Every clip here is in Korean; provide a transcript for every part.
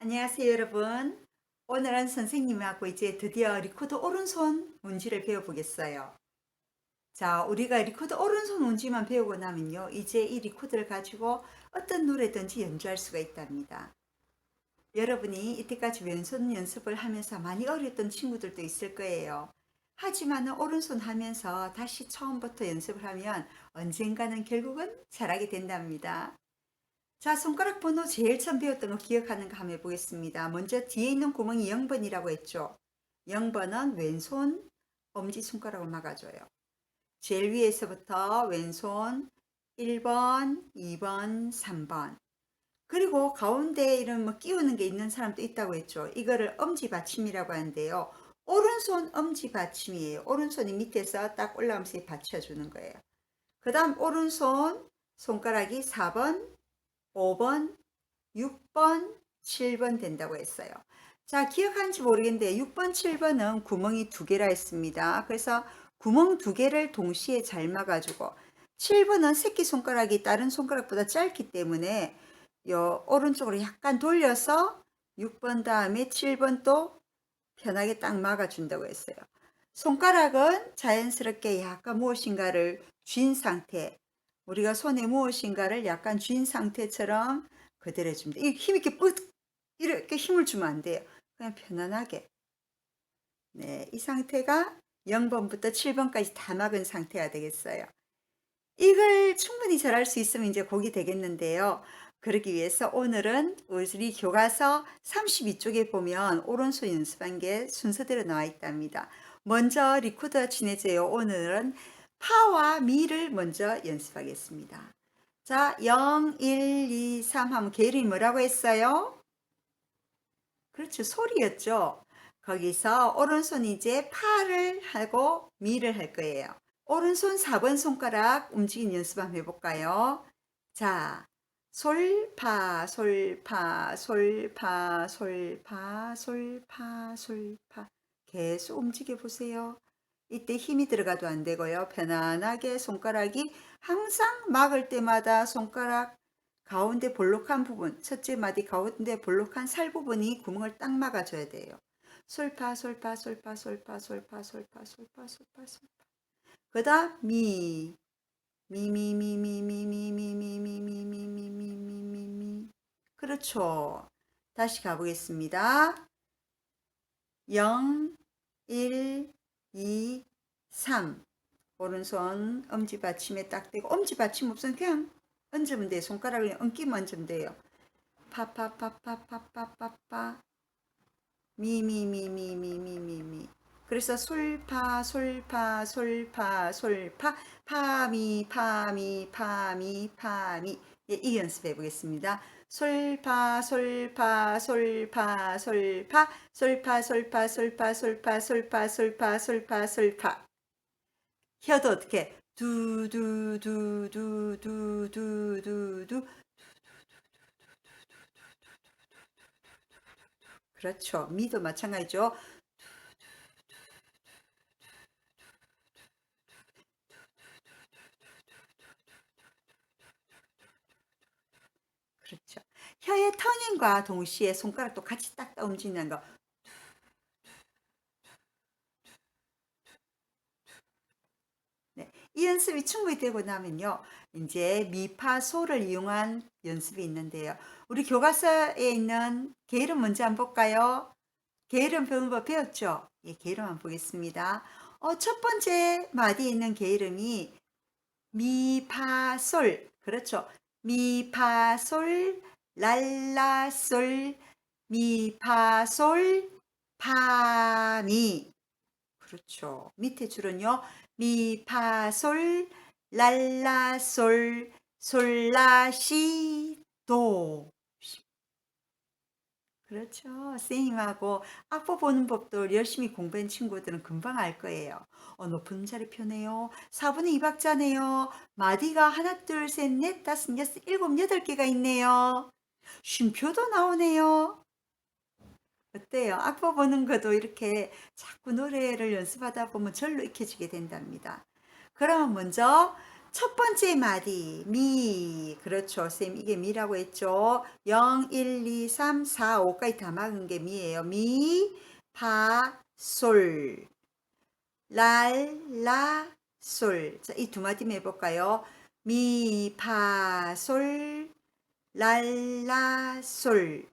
안녕하세요, 여러분. 오늘은 선생님하고 이제 드디어 리코더 오른손 운지를 배워보겠어요. 자, 우리가 리코더 오른손 운지만 배우고 나면요. 이제 이 리코더를 가지고 어떤 노래든지 연주할 수가 있답니다. 여러분이 이때까지 왼손 연습을 하면서 많이 어렸던 친구들도 있을 거예요. 하지만 오른손 하면서 다시 처음부터 연습을 하면 언젠가는 결국은 잘하게 된답니다. 자, 손가락 번호 제일 처음 배웠던 거 기억하는 거 한번 해보겠습니다. 먼저 뒤에 있는 구멍이 0번이라고 했죠. 0번은 왼손 엄지손가락을 막아줘요. 제일 위에서부터 왼손 1번, 2번, 3번. 그리고 가운데 이런 뭐 끼우는 게 있는 사람도 있다고 했죠. 이거를 엄지 받침이라고 하는데요. 오른손 엄지 받침이에요. 오른손이 밑에서 딱 올라오면서 받쳐주는 거예요. 그 다음 오른손 손가락이 4번, 5번, 6번, 7번 된다고 했어요. 자, 기억하는지 모르겠는데 6번, 7번은 구멍이 두 개라 했습니다. 그래서 구멍 두 개를 동시에 잘 막아주고 7번은 새끼손가락이 다른 손가락보다 짧기 때문에 요 오른쪽으로 약간 돌려서 6번 다음에 7번 또 편하게 딱 막아준다고 했어요. 손가락은 자연스럽게 약간 무엇인가를 쥔 상태, 우리가 손에 무엇인가를 약간 쥔 상태처럼 그대로 해줍니다. 이 힘있게 뿌 이렇게 힘을 주면 안 돼요. 그냥 편안하게. 네, 이 상태가 0번부터 7번까지 다 막은 상태가 되겠어요. 이걸 충분히 잘할 수 있으면 이제 곡이 되겠는데요. 그러기 위해서 오늘은 우리 교과서 32쪽에 보면 오른손 연습한 게 순서대로 나와 있답니다. 먼저 리코더 친해져요. 오늘은 파와 미를 먼저 연습하겠습니다. 자, 0, 1, 2, 3 하면 계름이 뭐라고 했어요? 그렇죠. 소리였죠. 거기서 오른손 이제 파를 하고 미를 할 거예요. 오른손 4번 손가락 움직이는 연습 한번 해볼까요? 자, 솔, 파, 솔, 파, 솔, 파, 솔, 파, 솔, 파, 솔, 파. 계속 움직여 보세요. 이때 힘이 들어가도 안 되고요. 편안하게 손가락이 항상 막을 때마다 손가락 가운데 볼록한 부분, 첫째 마디 가운데 볼록한 살 부분이 구멍을 딱 막아줘야 돼요. 솔파, 솔파, 솔파, 솔파, 솔파, 솔파, 솔파, 솔파, 솔파. 그 다음 미, 미, 미, 미, 미, 미, 미, 미, 미, 미, 미, 미, 미, 미, 미, 미, 미. 그렇죠. 다시 가보겠습니다. 0, 1, 2, 3. 오른손 엄지 받침에 딱 대고 엄지 받침 없으면 그냥 얹으면 돼요. 손가락을 얹기만 얹으면 돼요. 파파파파파파파파 미미미미미미미미 그래서 솔파 솔파 솔파 솔파 파미 파미 파미 파미 예, 이 연습해 보겠습니다. 솔파 솔파 솔파 솔파 솔파 솔파 솔파 솔파 솔파 솔파 솔파 솔파 혀도 어떻게 두두두두두두두두 그렇죠. 미도 마찬가지죠. 그렇죠. 혀의 터닝과 동시에 손가락도 같이 딱 움직이는 거. 네, 이 연습이 충분히 되고 나면요. 이제 미파소를 이용한 연습이 있는데요. 우리 교과서에 있는 게으름 먼저 한번 볼까요? 게으름 배우는 법 배웠죠? 예, 게으름 한번 보겠습니다. 어, 첫 번째 마디에 있는 게으름이 미파솔. 그렇죠. 미파솔 랄라솔 미파솔 파미. 그렇죠. 밑에 줄은요. 미파솔 랄라솔 솔라시 도. 그렇죠. 선생님하고 악보 보는 법도 열심히 공부한 친구들은 금방 알 거예요. 어, 높은 음자리 표네요. 4분의 2박자네요. 마디가 하나, 둘, 셋, 넷, 다섯, 여섯, 일곱, 여덟 개가 있네요. 쉼표도 나오네요. 어때요? 악보 보는 것도 이렇게 자꾸 노래를 연습하다 보면 절로 익혀지게 된답니다. 그럼 먼저 첫 번째 마디 미. 그렇죠. 쌤 이게 미라고 했죠. 0 1 2 3 4 5까지 다 막은 게 미예요. 미 파 솔. 랄 라 솔. 자 이 두 마디만 해볼까요? 미 파 솔 랄라솔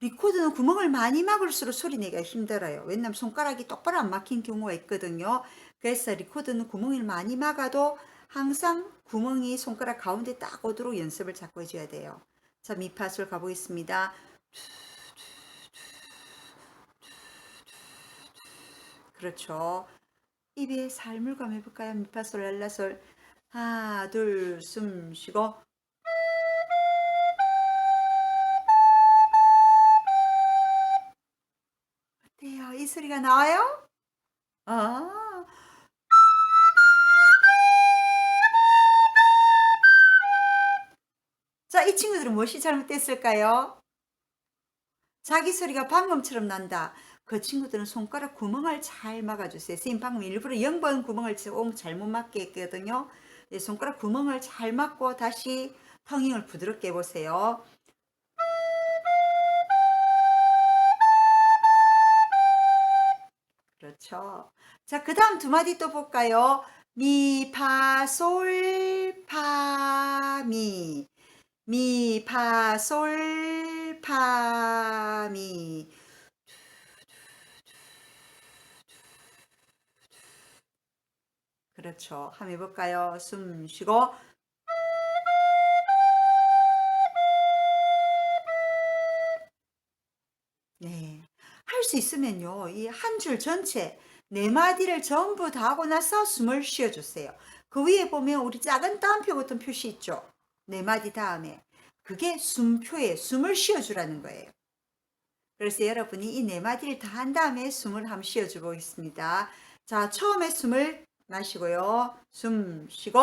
리코더는 구멍을 많이 막을수록 소리 내기가 힘들어요. 왜냐면 손가락이 똑바로 안 막힌 경우가 있거든요. 그래서 리코더는 구멍을 많이 막아도 항상 구멍이 손가락 가운데 딱 오도록 연습을 자꾸 해줘야 돼요. 자, 미파솔 가보겠습니다. 그렇죠. 입에 살물감 해볼까요? 미파솔, 랄라솔. 하나, 둘, 숨 쉬고. 이 소리가 나와요? 아. 자, 이 친구들은 무엇이 잘못됐을까요? 자기 소리가 방금처럼 난다. 그 친구들은 손가락 구멍을 잘 막아주세요. 선생님 방금 일부러 0번 구멍을 잘못 맞게 했거든요. 네, 손가락 구멍을 잘 막고 다시 텅잉을 부드럽게 해보세요. 그렇죠. 자, 그 다음 두 마디 또 볼까요? 미, 파, 솔, 파, 미. 미, 파, 솔, 파, 미. 그렇죠. 한번 해볼까요? 숨 쉬고. 네. 할 수 있으면요. 이 한 줄 전체 네 마디를 전부 다 하고 나서 숨을 쉬어주세요. 그 위에 보면 우리 작은 따옴표 같은 표시 있죠. 네 마디 다음에. 그게 숨표에 숨을 쉬어주라는 거예요. 그래서 여러분이 이 네 마디를 다 한 다음에 숨을 한번 쉬어줘 보겠습니다. 자, 처음에 숨을 마시고요. 숨 쉬고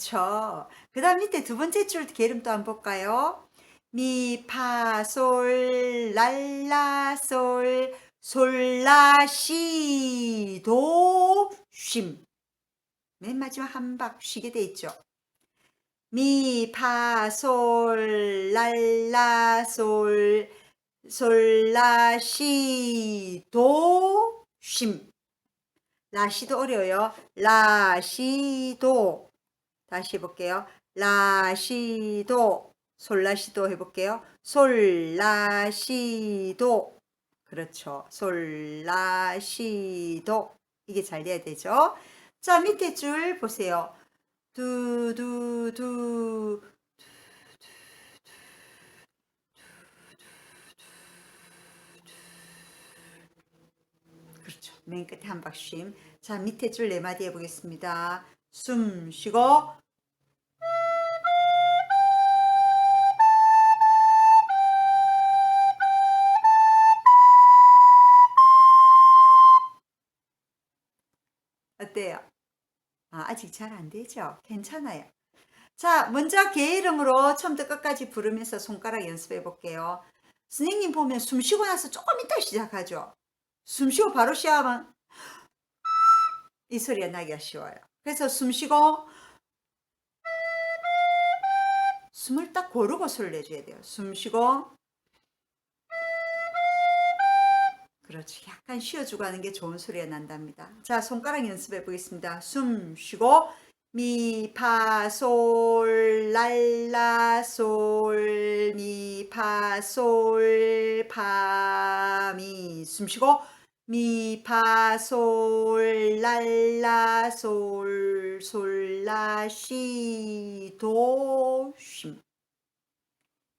그렇죠. 그 다음 밑에 두 번째 줄또 한번 볼까요? 미, 파, 솔, 랄라, 솔, 솔라, 시, 도, 쉼. 맨 마지막 한 박 쉬게 돼 있죠. 미, 파, 솔, 랄라, 솔, 솔라, 시, 도, 쉼. 라시도 어려워요. 라시도. 다시 해볼게요. 라시도. 솔라시도 해볼게요. 솔라시도. 그렇죠. 솔라시도. 이게 잘 돼야 되죠. 자, 밑에 줄 보세요. 두, 두, 두. 그렇죠. 맨 끝에 한박 쉼. 자, 밑에 줄 네 마디 해보겠습니다. 숨 쉬고. 어때요? 아, 아직 잘 안 되죠? 괜찮아요. 자, 먼저 개 이름으로 처음부터 끝까지 부르면서 손가락 연습해 볼게요. 선생님 보면 숨 쉬고 나서 조금 이따 시작하죠. 숨 쉬고 바로 시작하면 이 소리가 나기가 쉬워요. 그래서 숨 쉬고 숨을 딱 고르고 소리를 내줘야 돼요. 숨 쉬고 그렇죠. 약간 쉬어주고 하는 게 좋은 소리가 난답니다. 자, 손가락 연습해 보겠습니다. 숨 쉬고 미, 파, 솔, 랄라, 솔, 미, 파, 솔, 파, 미. 숨 쉬고 미, 파, 솔, 랄라, 솔, 솔, 라, 시, 도, 쉼.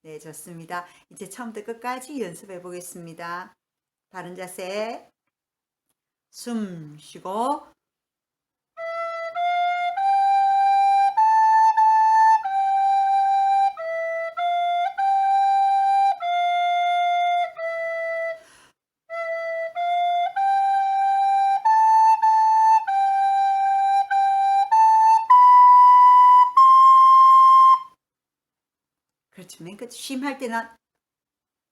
네, 좋습니다. 이제 처음부터 끝까지 연습해 보겠습니다. 바른 자세. 숨 쉬고 쉼할 때는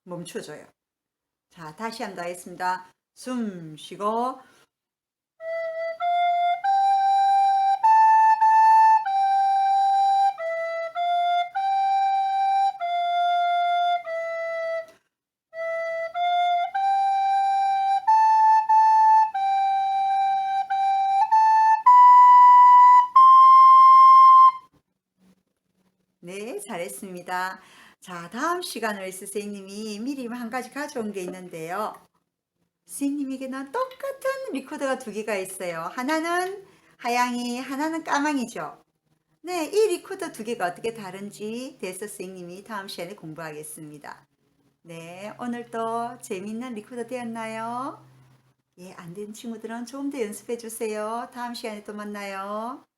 멈춰줘요. 자, 다시 한번더 하겠습니다. 숨 쉬고 네, 잘했습니다. 자, 다음 시간을 선생님이 미리 한 가지 가져온 게 있는데요. 선생님에게는 똑같은 리코더가 두 개가 있어요. 하나는 하양이, 하나는 까망이죠. 네, 이 리코더 두 개가 어떻게 다른지 대해서 선생님이 다음 시간에 공부하겠습니다. 네, 오늘도 재미있는 리코더 되었나요? 예, 안 된 친구들은 좀더 연습해 주세요. 다음 시간에 또 만나요.